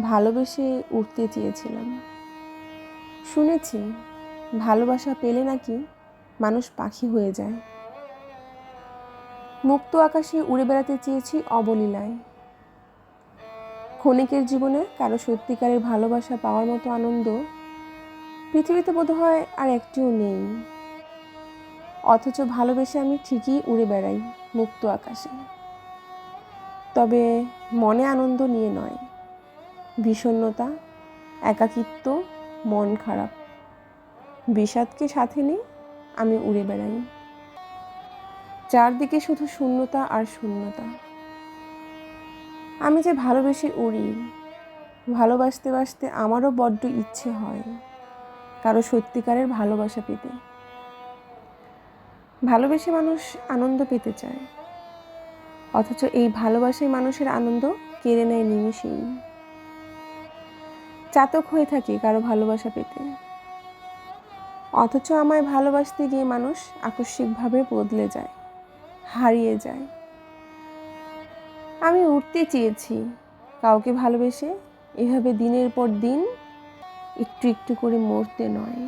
ভালোবেসে উঠতে চেয়েছিলাম শুনেছি, ভালোবাসা পেলে নাকি মানুষ পাখি হয়ে যায়। মুক্ত আকাশে উড়ে বেড়াতে চেয়েছি অবলীলায়। ক্ষণিকের জীবনে কারও সত্যিকারের ভালোবাসা পাওয়ার মতো আনন্দ পৃথিবীতে বোধহয় আর একটিও নেই। অথচ ভালোবেসে আমি ঠিকই উড়ে বেড়াই মুক্ত আকাশে। তবে মনে আনন্দ নিয়ে নয়। বিষণ্ণতা, একাকিত্ব, মন খারাপ। বিষাদকে সাথে নিয়ে আমি উড়ে বেড়াই। চারদিকে শুধু শূন্যতা আর শূন্যতা। আমি যে ভালোবেসে উড়ি, ভালোবাসতে বাসতে আমারও বড্ড ইচ্ছে হয় কারও সত্যিকারের ভালোবাসা পেতে। ভালোবেসে মানুষ আনন্দ পেতে চায়, অথচ এই ভালোবাসায় মানুষের আনন্দ কেড়ে নেয় নিমিষেই। চাতক হয়ে থাকি কারও ভালোবাসা পেতে। অথচ আমায় ভালোবাসতে গিয়ে মানুষ আকস্মিকভাবে বদলে যায়, হারিয়ে যায়। আমি উঠতে চেয়েছি কাউকে ভালোবেসে, এভাবে দিনের পর দিন একটু একটু করে মরতে নয়।